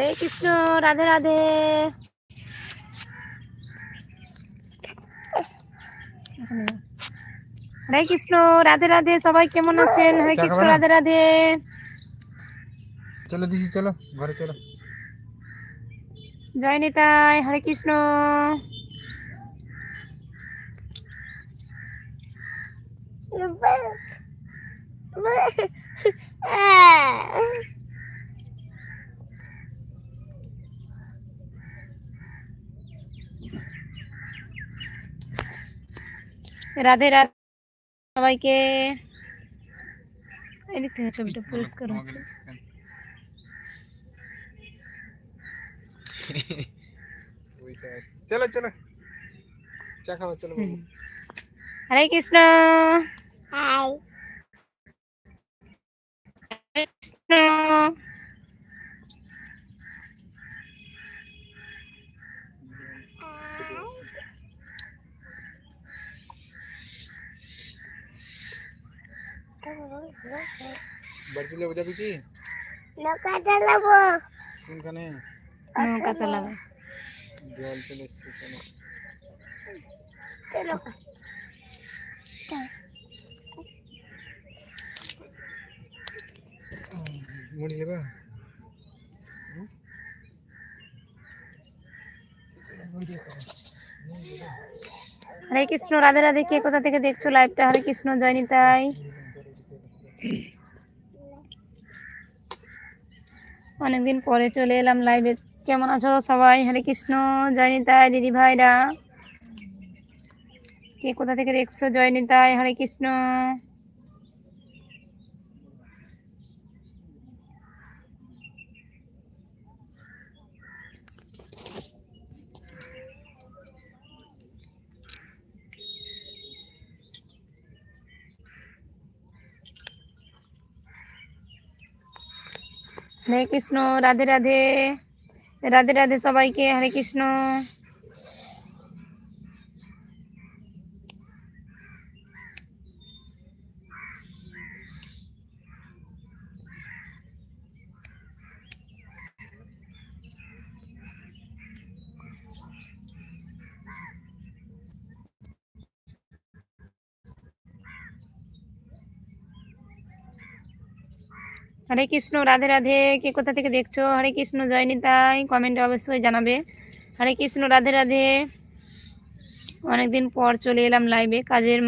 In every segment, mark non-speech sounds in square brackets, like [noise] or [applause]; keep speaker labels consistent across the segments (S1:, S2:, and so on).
S1: হরে কৃষ্ণ রাধে রাধে হরে কৃষ্ণ রাধে রাধে সবাই কেমন আছেন হরে কৃষ্ণ রাধে রাধে
S2: চলো দিছি চলো ঘরে চলো
S1: জয় নিতাই হরে কৃষ্ণ Ah! [laughs] রাধে রাধে সবাইকে এদিক থেকে ছবিটা পরিষ্কার হ্যাঁ, হচ্ছে
S2: [laughs] চলো চলো চা খাওয়া
S1: চলো হরে কৃষ্ণ
S3: হাই
S2: बर्फीले बजा दी थी
S3: नौका चलाबो
S2: कौन कने नौका अच्छा, चलाबो गोल चले से चलो चलो
S1: मुड़ लेबा हरे कृष्ण राधे राधे के कथा देखे देखो लाइव हरे कृष्ण जयनी तई অনেকদিন পরে চলে এলাম লাইভে কেমন আছো সবাই হরে কৃষ্ণ জয়নিতায় দিদি ভাইরা কে কোথা থেকে দেখছো জয়নিতায় হরে কৃষ্ণ হরে কৃষ্ণ রাধে রাধে রাধে রাধে সবাইকে হরে কৃষ্ণ হরে কৃষ্ণ রাধে রাধে কে কোথা থেকে দেখছো হরে কৃষ্ণ জয়নিতাই কমেন্টে অবশ্যই জানাবে হরে কৃষ্ণ রাধে রাধে অনেকদিন পর চলে এলাম লাইভে কাজের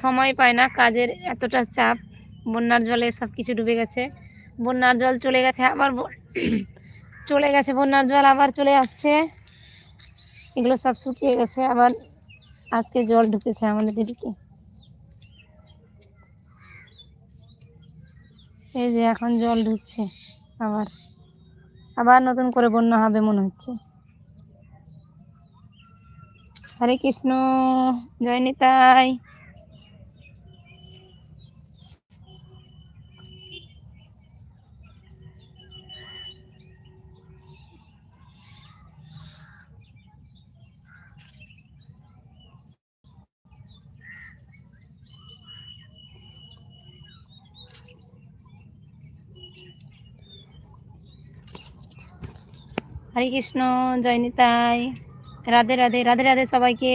S1: সময় পায় না কাজের এতটা চাপ বন্যার জলে সব কিছু ডুবে গেছে বন্যার জল চলে গেছে আবার [clears throat] চলে গেছে বন্যার জল আবার চলে আসছে এগুলো সব শুকিয়ে গেছে আবার আজকে জল ঢুকেছে আমাদের দিদিকে এই যে এখন জল ঢুকছে আবার আবার নতুন করে বন্যা হবে মনে হচ্ছে হরে কৃষ্ণ জয় নিতাই হরে কৃষ্ণ জয়নিতাই রাধে রাধে রাধে রাধে সবাইকে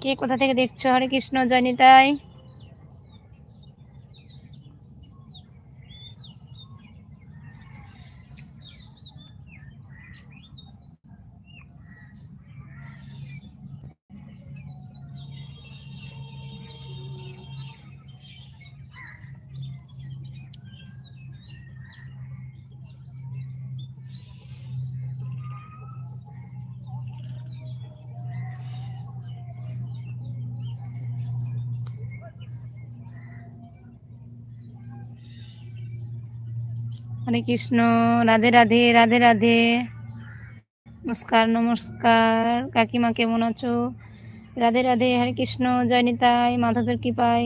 S1: কে কোথা থেকে দেখছো হরে কৃষ্ণ জয়নিতাই হরে কৃষ্ণ রাধে রাধে রাধে রাধে নমস্কার নমস্কার কাকিমা কেমন আছো রাধে রাধে হরে কৃষ্ণ জয়নিতাই মাধবের কৃপাই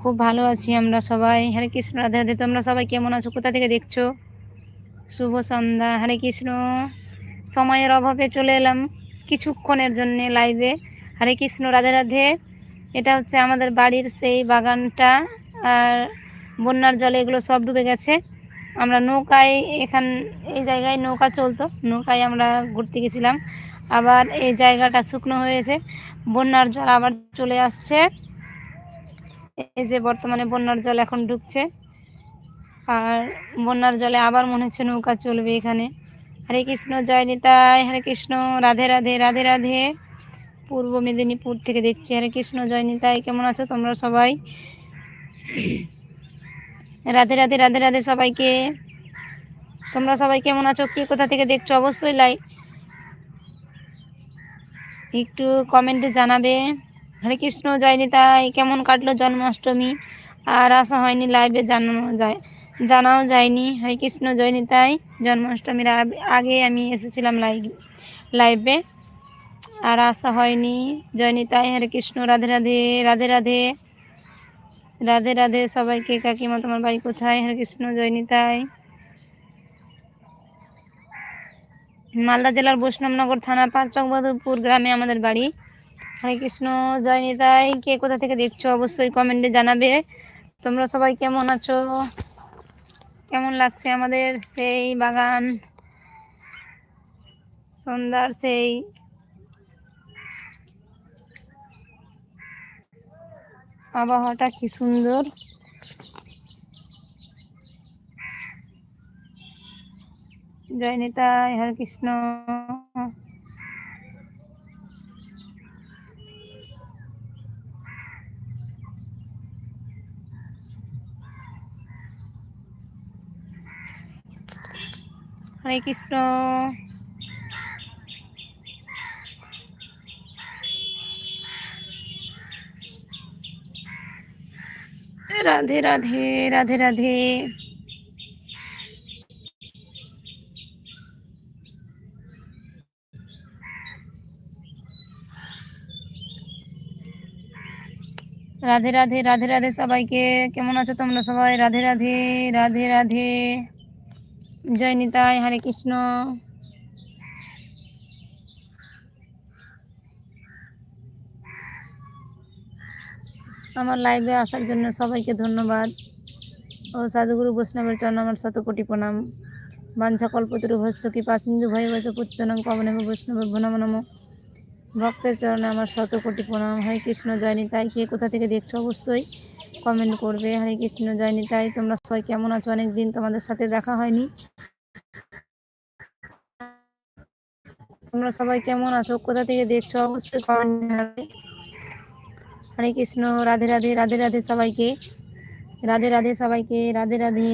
S1: খুব ভালো আছি আমরা সবাই হরে কৃষ্ণ রাধে রাধে তোমরা সবাই কেমন আছো কোথা থেকে দেখছো শুভ সন্ধ্যা হরে কৃষ্ণ সময়ের অভাবে চলে এলাম কিছুক্ষণের জন্যে লাইভে হরে কৃষ্ণ রাধে রাধে এটা হচ্ছে আমাদের বাড়ির সেই বাগানটা আর বন্যার জলে এগুলো সব ডুবে গেছে আমরা নৌকায় এখান এই জায়গায় নৌকা চলতো নৌকায় আমরা ঘুরতে গেছিলাম আবার এই জায়গাটা শুকনো হয়েছে বন্যার জল আবার চলে আসছে এই যে বর্তমানে বন্যার জল এখন ঢুকছে আর বন্যার জলে আবার মনে হচ্ছে নৌকা চলবে এখানে হরে কৃষ্ণ জয়নিতায় হরে কৃষ্ণ রাধে রাধে রাধে রাধে পূর্ব মেদিনীপুর থেকে দেখছি হরে কৃষ্ণ জয়নিতায় কেমন আছো তোমরা সবাই রাধে রাধে রাধে রাধে সবাইকে তোমরা সবাই কেমন আছো কি কোথা থেকে দেখছো অবশ্যই লাইক একটু কমেন্টে জানাবে হরে কৃষ্ণ যায়নি তাই কেমন কাটলো জন্মাষ্টমী আর আসা হয়নি লাইভে জানানো যায় জানাও যায়নি হরে কৃষ্ণ যায়নি তাই জন্মাষ্টমীর আগে আমি এসেছিলাম লাইভ লাইভে আর আসা হয়নি জয়নি তাই হরে কৃষ্ণ রাধে রাধে রাধে রাধে রাধে রাধে সবাইকে কাকিমা তোমার বাড়ি কোথায় হরে কৃষ্ণ জয়নিতায় মালদা জেলার বৈষ্ণবনগর থানা পাঁচকবাদুরপুর গ্রামে আমাদের বাড়ি হরে কৃষ্ণ জয়নিতায় কে কোথা থেকে দেখছো অবশ্যই কমেন্টে জানাবে তোমরা সবাই কেমন আছো কেমন লাগছে আমাদের সেই বাগান সন্ধ্যার সেই আবহাওয়াটা কি সুন্দর জয় নিতাই হরে কৃষ্ণ হরে কৃষ্ণ রাধে রাধে রাধে রাধে রাধে রাধে রাধে রাধে সবাইকে কেমন আছো তোমরা সবাই রাধে রাধে রাধে রাধে জয় নিতাই হরে কৃষ্ণ আমার লাইভে আসার জন্য সবাইকে ধন্যবাদ ও সাধুগুরু বৈষ্ণবের চরণ আমার শত কোটি প্রণাম বাঞ্ছা কল্পতরু ভস্য কৃপা সিন্ধু ভয় বচ পুত্রনাম পবনেব বৈষ্ণব নম নম ভক্তের চরণে আমার শত কোটি প্রণাম হরে কৃষ্ণ জয়নী তাই কে কোথা থেকে দেখছো অবশ্যই কমেন্ট করবে হরে কৃষ্ণ জয়নী তাই তোমরা সবাই কেমন আছো অনেকদিন তোমাদের সাথে দেখা হয়নি তোমরা সবাই কেমন আছো কোথা থেকে দেখছো অবশ্যই কমেন্ট হরে কৃষ্ণ রাধে রাধে রাধে রাধে সবাইকে রাধে রাধে সবাইকে রাধে রাধে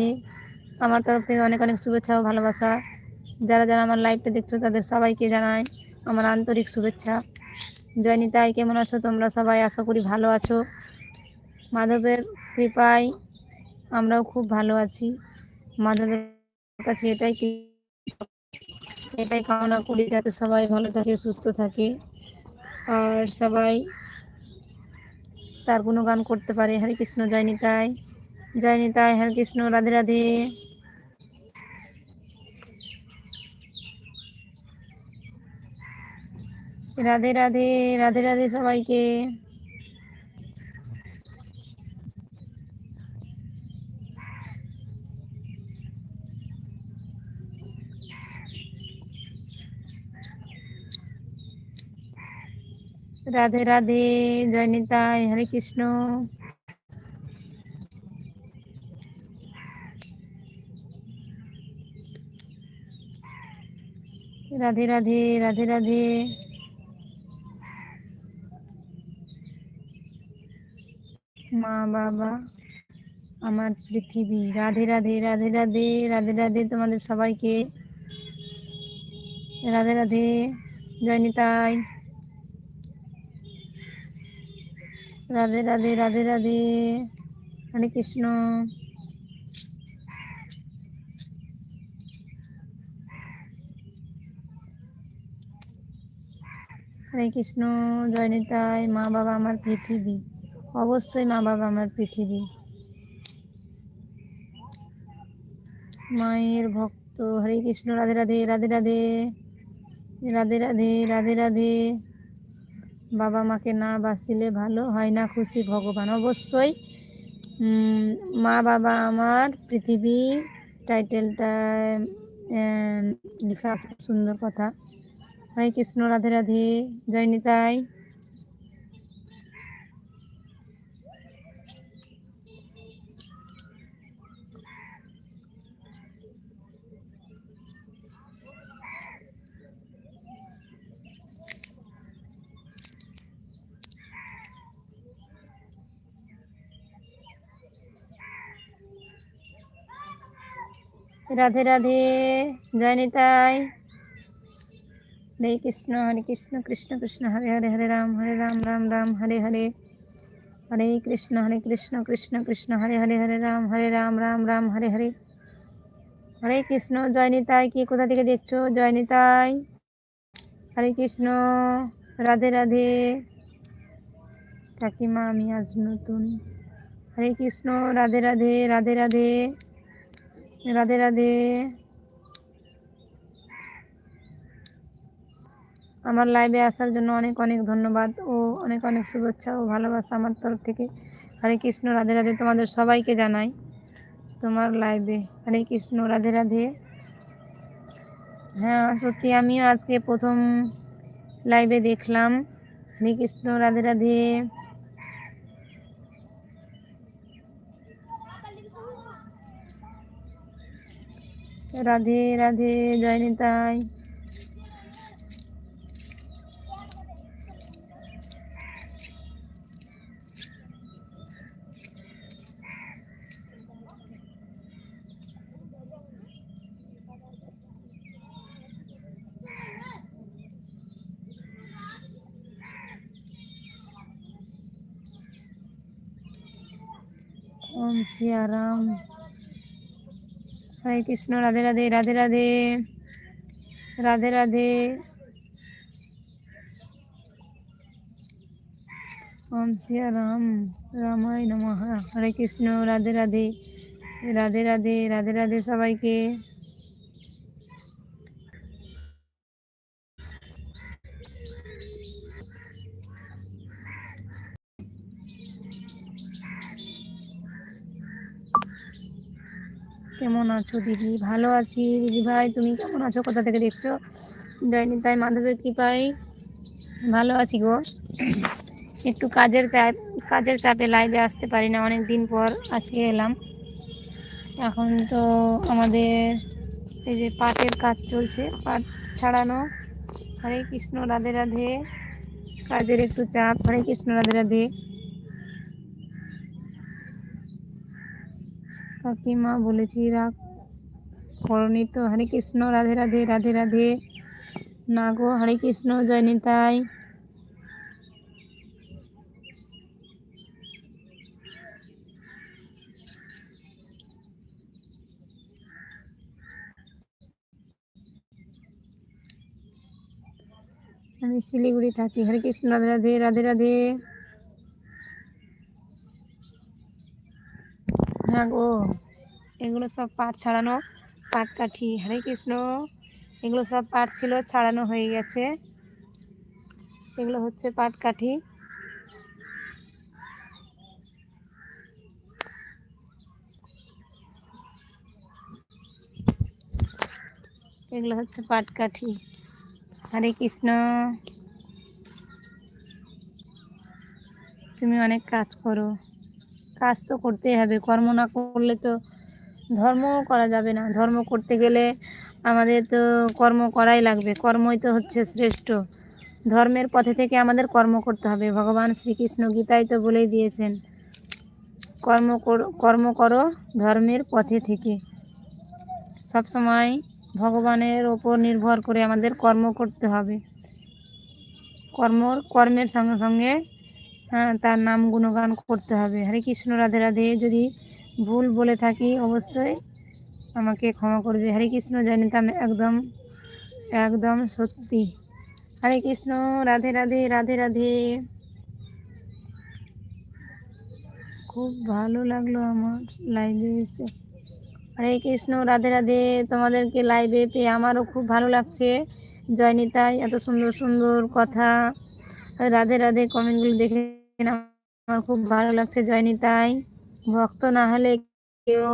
S1: আমার তরফ থেকে অনেক অনেক শুভেচ্ছা ও ভালোবাসা যারা যারা আমার লাইভটা দেখছো তাদের সবাইকে জানায় আমার আন্তরিক শুভেচ্ছা জয়নিতাই কেমন আছো তোমরা সবাই আশা করি ভালো আছো মাধবের কৃপায় আমরাও খুব ভালো আছি মাধবের কাছে এটাই এটাই কামনা করি যাতে সবাই ভালো থাকে সুস্থ থাকে আর সবাই তার গুণগান করতে পারে হরে কৃষ্ণ জয়নি তাই জয় তাই হরে কৃষ্ণ রাধে রাধে রাধে রাধে রাধে রাধে সবাইকে রাধে রাধে জয়নিতায় হরে কৃষ্ণ রাধে রাধে রাধে রাধে মা বাবা আমার পৃথিবী রাধে রাধে রাধে রাধে রাধে রাধে তোমাদের সবাইকে রাধে রাধে জয়নিতায় রাধে রাধে রাধে রাধে হরে কৃষ্ণ হরে কৃষ্ণ জয়নিতায় মা বাবা আমার পৃথিবী অবশ্যই মা বাবা আমার পৃথিবী মায়ের ভক্ত হরে কৃষ্ণ রাধে রাধে রাধে রাধে রাধে রাধে রাধে রাধে বাবা মাকে না বাঁচিলে ভালো হয় না খুশি ভগবান অবশ্যই মা বাবা আমার পৃথিবী টাইটেলটা লেখা সুন্দর কথা হরে কৃষ্ণ রাধে রাধে জয়নিতাই রাধে রাধে জয় নিতাই হরে কৃষ্ণ হরে কৃষ্ণ কৃষ্ণ কৃষ্ণ হরে হরে হরে রাম হরে রাম রাম রাম হরে হরে হরে কৃষ্ণ হরে কৃষ্ণ কৃষ্ণ কৃষ্ণ হরে হরে হরে রাম হরে রাম রাম রাম হরে হরে হরে কৃষ্ণ জয় নিতাই কি কোথা থেকে দেখছো জয় নিতাই হরে কৃষ্ণ রাধে রাধে কাকিমা আমি আজ নতুন হরে কৃষ্ণ রাধে রাধে রাধে রাধে রাধে রাধে আমার লাইভে আসার জন্য অনেক অনেক ধন্যবাদ ও অনেক অনেক শুভেচ্ছা ও ভালোবাসা আমার তরফ থেকে হরে কৃষ্ণ রাধে রাধে তোমাদের সবাইকে জানাই তোমার লাইভে হরে কৃষ্ণ রাধে রাধে হ্যাঁ সত্যি আমিও আজকে প্রথম লাইভে দেখলাম হরে Krishna Radhe Radhe Radhe Radhe Jainitai. Om Siaram. Ram. হরে কৃষ্ণ রাধে রাধে রাধে রাধে রাধে রাধে ওম শিয়া রাম রামায় নমহা হরে কৃষ্ণ রাধে রাধে রাধে রাধে রাধে রাধে সবাইকে কেমন আছো দিদি ভালো আছি দিদি ভাই তুমি কেমন আছো কোথা থেকে দেখছো যাইনি তাই মাধবের কৃপাই ভালো আছি গো একটু কাজের চাপ কাজের চাপে লাইভে আসতে পারি না অনেক দিন পর আজকে এলাম এখন তো আমাদের এই যে পাটের কাজ চলছে পাট ছাড়ানো হরে কৃষ্ণ রাধে রাধে কাজের একটু চাপ হরে কৃষ্ণ রাধে রাধে কাকিমা বলেছি রাগ করণী তো হরে কৃষ্ণ রাধে রাধে রাধে রাধে না গো হরে কৃষ্ণ জয় নিতাই আমি শিলিগুড়ি থাকি হরে কৃষ্ণ রাধে রাধে রাধে রাধে হ্যাঁ গো এগুলো সব পাট ছাড়ানো পাট কাঠি হরে কৃষ্ণ এগুলো সব পাট ছিল ছাড়ানো হয়ে গেছে এগুলো হচ্ছে পাট কাঠি এগুলো হচ্ছে পাট কাঠি হরে কৃষ্ণ তুমি অনেক কাজ করো কাজ তো করতেই হবে কর্ম না করলে তো ধর্ম করা যাবে না ধর্ম করতে গেলে আমাদের তো কর্ম করাই লাগবে কর্মই তো হচ্ছে শ্রেষ্ঠ ধর্মের পথে থেকে আমাদের কর্ম করতে হবে ভগবান শ্রীকৃষ্ণ গীতায় তো বলেই দিয়েছেন কর্ম কর্ম করো ধর্মের পথে থেকে সবসময় ভগবানের ওপর নির্ভর করে আমাদের কর্ম করতে হবে কর্ম কর্মের সঙ্গে সঙ্গে হ্যাঁ তার নাম গুণগান করতে হবে হরে কৃষ্ণ রাধে রাধে যদি ভুল বলে থাকি অবশ্যই আমাকে ক্ষমা করবে হরে কৃষ্ণ জানিতাম একদম একদম সত্যি হরে কৃষ্ণ রাধে রাধে রাধে রাধে খুব ভালো লাগলো আমার লাইভে এসে হরে কৃষ্ণ রাধে রাধে তোমাদেরকে লাইভে পেয়ে আমারও খুব ভালো লাগছে জয়নিতাই এত সুন্দর সুন্দর কথা রাধে রাধে কমেন্টগুলো দেখে আমার খুব ভালো লাগছে জয়নিতাই ভক্ত না হলে কেউ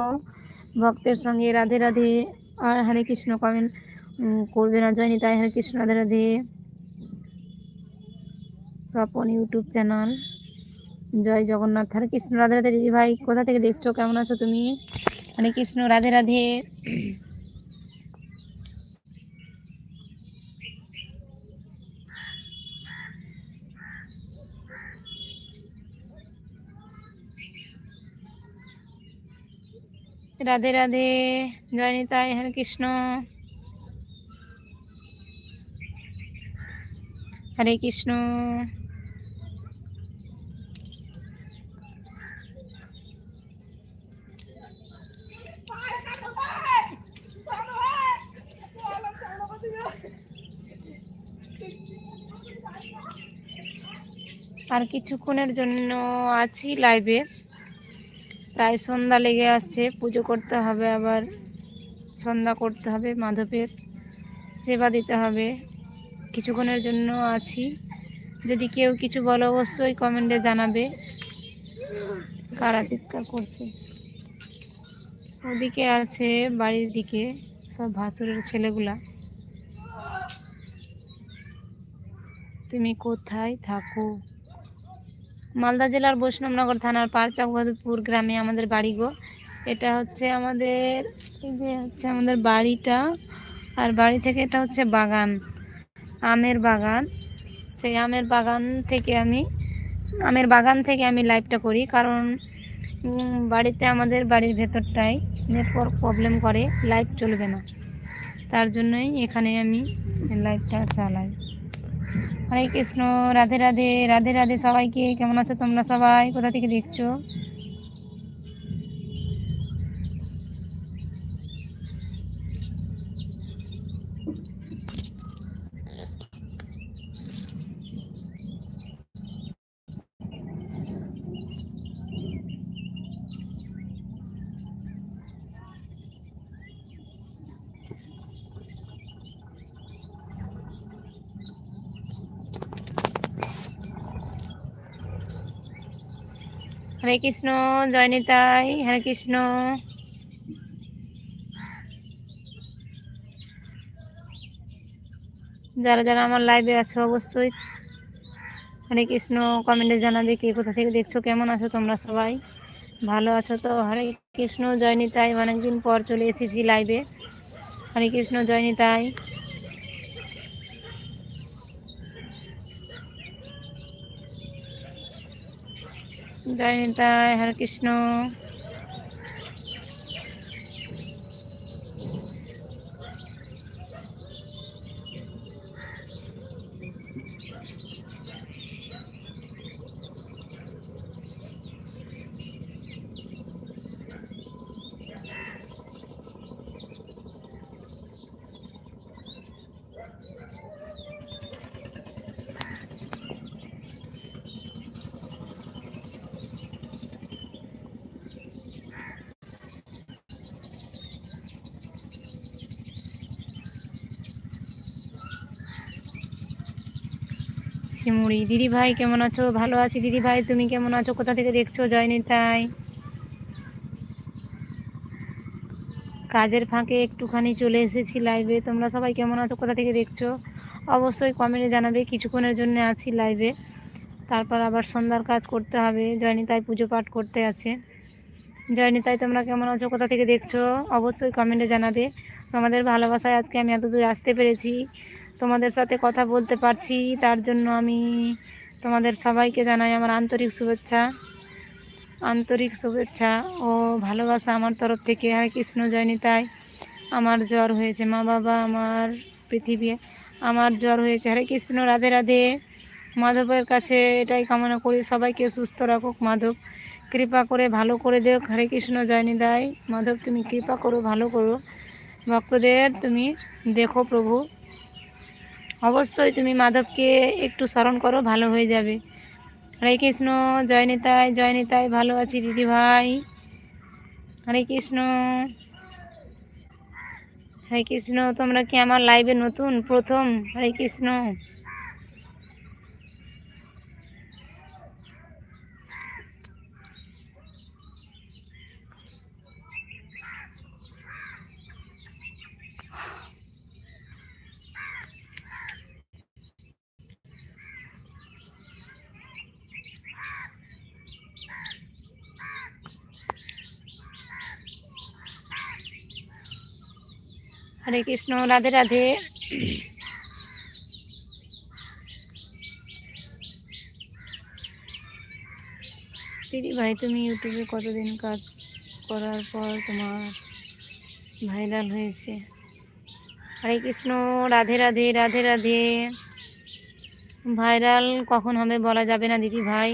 S1: ভক্তের সঙ্গে রাধে রাধে আর হরে কৃষ্ণ কমেন করবে না জয়নিতাই হরে কৃষ্ণ রাধে রাধে স্বপন ইউটিউব চ্যানেল জয় জগন্নাথ হরে কৃষ্ণ রাধে রাধে দিদি ভাই কোথা থেকে দেখছো কেমন আছো তুমি হরে কৃষ্ণ রাধে রাধে রাধে রাধে জয়নিতা হরে কৃষ্ণ হরে কৃষ্ণ আর কিছুক্ষণের জন্য আছি লাইভে প্রায় সন্ধ্যা লেগে আসছে পুজো করতে হবে আবার সন্ধ্যা করতে হবে মাধবের সেবা দিতে হবে কিছুক্ষণের জন্য আছি যদি কেউ কিছু বলো অবশ্যই কমেন্টে জানাবে কারা চিৎকার করছে ওদিকে আছে বাড়ির দিকে সব ভাসুরের ছেলেগুলা তুমি কোথায় থাকো মালদা জেলার বৈষ্ণবনগর থানার চকবাদপুর গ্রামে আমাদের বাড়ি গো এটা হচ্ছে আমাদের এই যে হচ্ছে আমাদের বাড়িটা আর বাড়ি থেকে এটা হচ্ছে বাগান আমের বাগান সেই আমের বাগান থেকে আমি আমের বাগান থেকে আমি লাইভটা করি কারণ বাড়িতে আমাদের বাড়ির ভেতরটায় নেটওয়ার্ক প্রবলেম করে লাইভ চলবে না তার জন্যই এখানে আমি লাইভটা চালাই হরে কৃষ্ণ রাধে রাধে রাধে রাধে সবাইকে কেমন আছো তোমরা সবাই কোথা থেকে দেখছো হরে কৃষ্ণ জয়নিতাই হরে কৃষ্ণ যারা যারা আমার লাইভে আছো অবশ্যই হরে কৃষ্ণ কমেন্টে জানাবে কে কোথা থেকে দেখছো কেমন আছো তোমরা সবাই ভালো আছো তো হরে কৃষ্ণ জয়নিতাই অনেকদিন পর চলে এসেছি লাইভে হরে কৃষ্ণ জয়নিতাই জয় নিতায় হরে কৃষ্ণ মুড়ি দিদি ভাই কেমন আছো ভালো আছি দিদি ভাই তুমি কেমন আছো কোথা থেকে দেখছো জয়নি তাই কাজের ফাঁকে একটুখানি চলে এসেছি লাইভে তোমরা সবাই কেমন আছো কোথা থেকে দেখছো অবশ্যই কমেন্টে জানাবে কিছুক্ষণের জন্য আছি লাইভে তারপর আবার সন্ধ্যার কাজ করতে হবে জয়নিতায় পুজো পাঠ করতে আছে জয়নিতায় তোমরা কেমন আছো কোথা থেকে দেখছো অবশ্যই কমেন্টে জানাবে তোমাদের ভালোবাসায় আজকে আমি এত দূর আসতে পেরেছি তোমাদের সাথে কথা বলতে পারছি তার জন্য আমি তোমাদের সবাইকে জানাই আমার আন্তরিক শুভেচ্ছা আন্তরিক শুভেচ্ছা ও ভালোবাসা আমার তরফ থেকে আর কৃষ্ণ জয়নি তাই আমার জ্বর হয়েছে মা বাবা আমার পৃথিবী আমার জ্বর হয়েছে হরে কৃষ্ণ রাধে রাধে মাধবের কাছে এটাই কামনা করি সবাইকে সুস্থ রাখুক মাধব কৃপা করে ভালো করে দেখ হরে কৃষ্ণ জয়নি দায় মাধব তুমি কৃপা করো ভালো করো ভক্তদের তুমি দেখো প্রভু অবশ্যই তুমি মাধবকে একটু স্মরণ করো ভালো হয়ে যাবে হরে কৃষ্ণ জয় নিতাই জয় নিতাই ভালো আছি দিদি ভাই হরে কৃষ্ণ হরে কৃষ্ণ তোমরা কি আমার লাইভে নতুন প্রথম হরে কৃষ্ণ হরে কৃষ্ণ রাধে রাধে দিদি ভাই তুমি ইউটিউবে কতদিন কাজ করার পর তোমার ভাইরাল হয়েছে হরে কৃষ্ণ রাধে রাধে রাধে রাধে ভাইরাল কখন হবে বলা যাবে না দিদি ভাই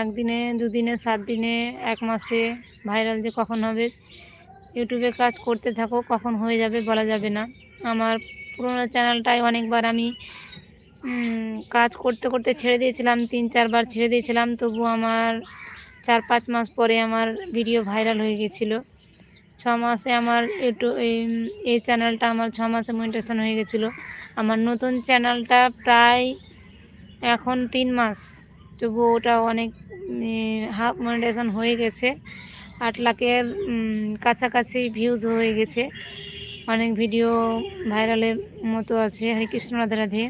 S1: একদিনে দুদিনে সাত দিনে এক মাসে ভাইরাল যে কখন হবে ইউটিউবে কাজ করতে থাকো কখন হয়ে যাবে বলা যাবে না আমার পুরোনো চ্যানেলটায় অনেকবার আমি কাজ করতে করতে ছেড়ে দিয়েছিলাম তিন চারবার ছেড়ে দিয়েছিলাম তবু আমার চার পাঁচ মাস পরে আমার ভিডিও ভাইরাল হয়ে গেছিলো ছ মাসে আমার ইউটিউব এই চ্যানেলটা আমার ছ মাসে মনিটেশন হয়ে গেছিলো আমার নতুন চ্যানেলটা প্রায় এখন তিন মাস তবু ওটা অনেক হাফ মনিটেশন হয়ে গেছে আট লাখের কাছাকাছি ভিউজ হয়ে গেছে অনেক ভিডিও ভাইরালের মতো আছে হরে কৃষ্ণ রাধে রাধে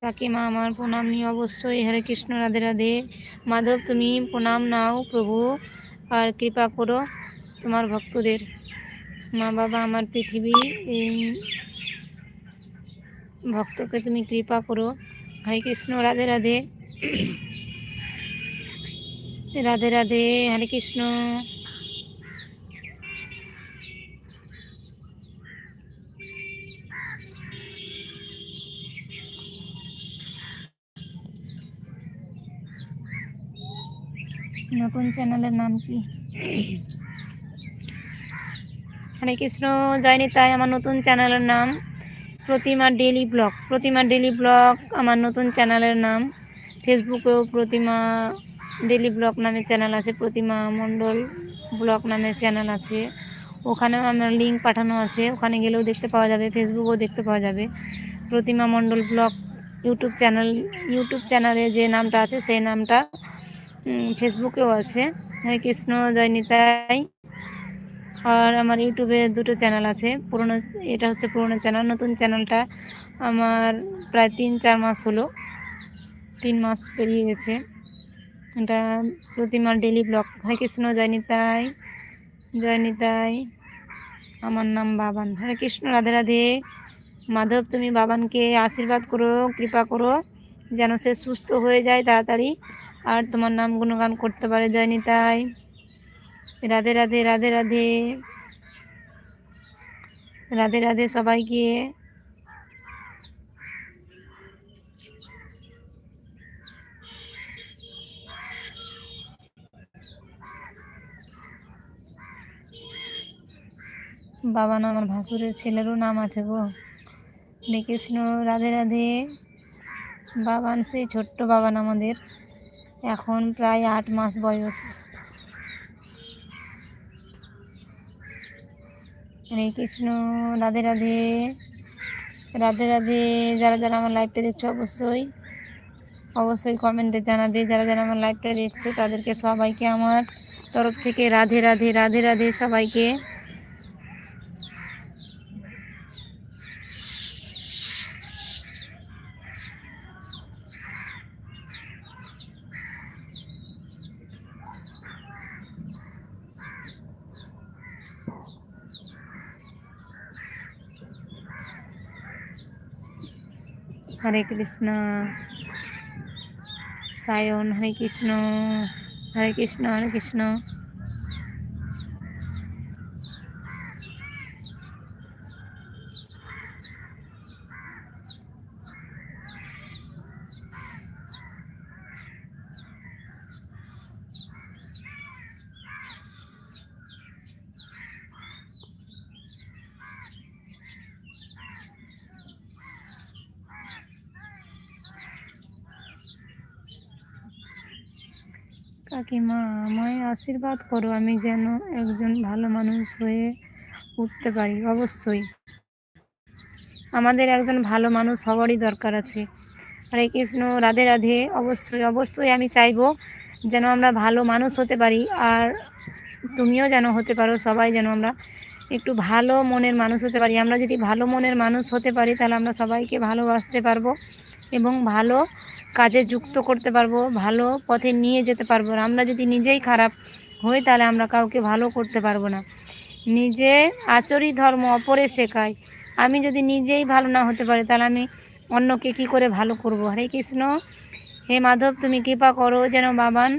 S1: কাকিমা আমার প্রণাম নিয়ে অবশ্যই হরে কৃষ্ণ রাধে রাধে মাধব তুমি প্রণাম নাও প্রভু আর কৃপা করো তোমার ভক্তদের মা বাবা আমার পৃথিবী এই ভক্তকে তুমি কৃপা করো হরে কৃষ্ণ রাধে রাধে রাধে রাধে হরে কৃষ্ণ নতুন চ্যানেলের নাম কি হরে কৃষ্ণ জয় তাই আমার নতুন চ্যানেলের নাম Pratima daily vlog Pratima daily vlog আমার নতুন চ্যানেলের নাম ফেসবুকেও প্রতিমা ডেলি ব্লগ নামে চ্যানেল আছে প্রতিমা মণ্ডল ব্লগ নামে চ্যানেল আছে ওখানেও আমার লিঙ্ক পাঠানো আছে ওখানে গেলেও দেখতে পাওয়া যাবে ফেসবুকেও দেখতে পাওয়া যাবে Pratima Mondal vlog YouTube channel YouTube চ্যানেলে যে নামটা আছে সেই নামটা ফেসবুকেও আছে হরে কৃষ্ণ জয়নিতাই আর আমার ইউটিউবে দুটো চ্যানেল আছে পুরনো এটা হচ্ছে পুরনো চ্যানেল নতুন চ্যানেলটা আমার প্রায় তিন চার মাস হলো তিন মাস পেরিয়ে গেছে এটা প্রতিমার ডেলি ব্লগ হরে কৃষ্ণ জয়নিতাই জয়নিতাই আমার নাম বাবান হরে কৃষ্ণ রাধে রাধে মাধব তুমি বাবানকে আশীর্বাদ করো কৃপা করো যেন সে সুস্থ হয়ে যায় তাড়াতাড়ি আর তোমার নাম গুণগান করতে পারে জয়নিতাই রাধে রাধে রাধে রাধে রাধে রাধে সবাইকে বাবা না আমার ভাসুরের ছেলেরও নাম আছে গো কৃষ্ণ রাধে রাধে বাবান সেই ছোট্ট বাবান আমাদের এখন প্রায় আট মাস বয়স হরে কৃষ্ণ রাধে রাধে রাধে রাধে যারা যারা আমার লাইভটা দেখছো অবশ্যই অবশ্যই কমেন্টে জানাবে যারা যারা আমার লাইভটা দেখছো তাদেরকে সবাইকে আমার তরফ থেকে রাধে রাধে রাধে রাধে সবাইকে हरे कृष्ण साय हरे कृष्ण हरे कृष्ण हरे कृष्ण আশীর্বাদ করো আমি যেন একজন ভালো মানুষ হয়ে উঠতে পারি অবশ্যই আমাদের একজন ভালো মানুষ হওয়ারই দরকার আছে হরে কৃষ্ণ রাধে রাধে অবশ্যই অবশ্যই আমি চাইবো যেন আমরা ভালো মানুষ হতে পারি আর তুমিও যেন হতে পারো সবাই যেন আমরা একটু ভালো মনের মানুষ হতে পারি আমরা যদি ভালো মনের মানুষ হতে পারি তাহলে আমরা সবাইকে ভালোবাসতে পারবো এবং ভালো কাজে যুক্ত করতে পারবো ভালো পথে নিয়ে যেতে পারবো আর আমরা যদি নিজেই খারাপ হই তাহলে আমরা কাউকে ভালো করতে পারবো না নিজে আচরি ধর্ম অপরে শেখায় আমি যদি নিজেই ভালো না হতে পারি তাহলে আমি অন্যকে কি করে ভালো করব হরে কৃষ্ণ হে মাধব তুমি কৃপা করো যেন বাবান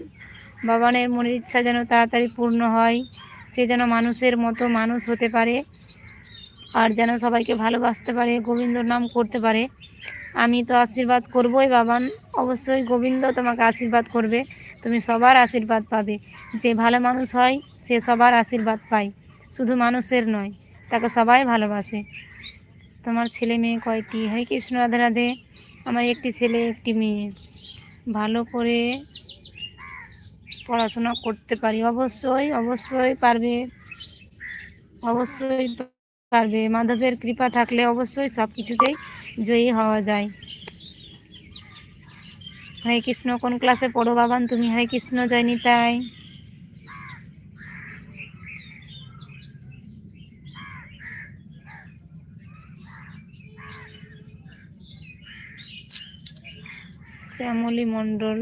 S1: বাবানের মনের ইচ্ছা যেন তাড়াতাড়ি পূর্ণ হয় সে যেন মানুষের মতো মানুষ হতে পারে আর যেন সবাইকে ভালোবাসতে পারে গোবিন্দর নাম করতে পারে আমি তো আশীর্বাদ করবোই বাবান অবশ্যই গোবিন্দ তোমাকে আশীর্বাদ করবে তুমি সবার আশীর্বাদ পাবে যে ভালো মানুষ হয় সে সবার আশীর্বাদ পায় শুধু মানুষের নয় তাকে সবাই ভালোবাসে তোমার ছেলে মেয়ে কয়টি হরে কৃষ্ণ রাধে রাধে আমার একটি ছেলে একটি মেয়ে ভালো করে পড়াশোনা করতে পারি অবশ্যই অবশ্যই পারবে অবশ্যই পারবে মাধবের কৃপা থাকলে অবশ্যই সব কিছুতেই জয়ী হওয়া যায় হরে কৃষ্ণ কোন ক্লাসে পড়ো বাবান তুমি হরে কৃষ্ণ জয়নি নিতাই শ্যামলী মণ্ডল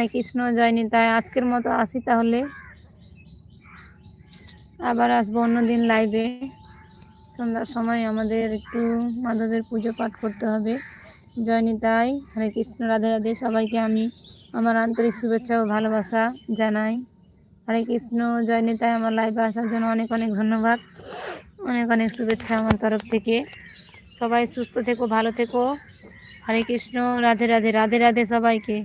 S1: হরে কৃষ্ণ জয়নি তাই আজকের মতো আসি তাহলে আবার আসবো অন্যদিন লাইভে সন্ধ্যার সময় আমাদের একটু মাধবের পুজো পাঠ করতে হবে জয়নিতাই হরে কৃষ্ণ রাধে রাধে সবাইকে আমি আমার আন্তরিক শুভেচ্ছা ও ভালোবাসা জানাই হরে কৃষ্ণ জয়নিতাই আমার লাইভে আসার জন্য অনেক অনেক ধন্যবাদ অনেক অনেক শুভেচ্ছা আমার তরফ থেকে সবাই সুস্থ থেকো ভালো থেকো হরে কৃষ্ণ রাধে রাধে রাধে রাধে সবাইকে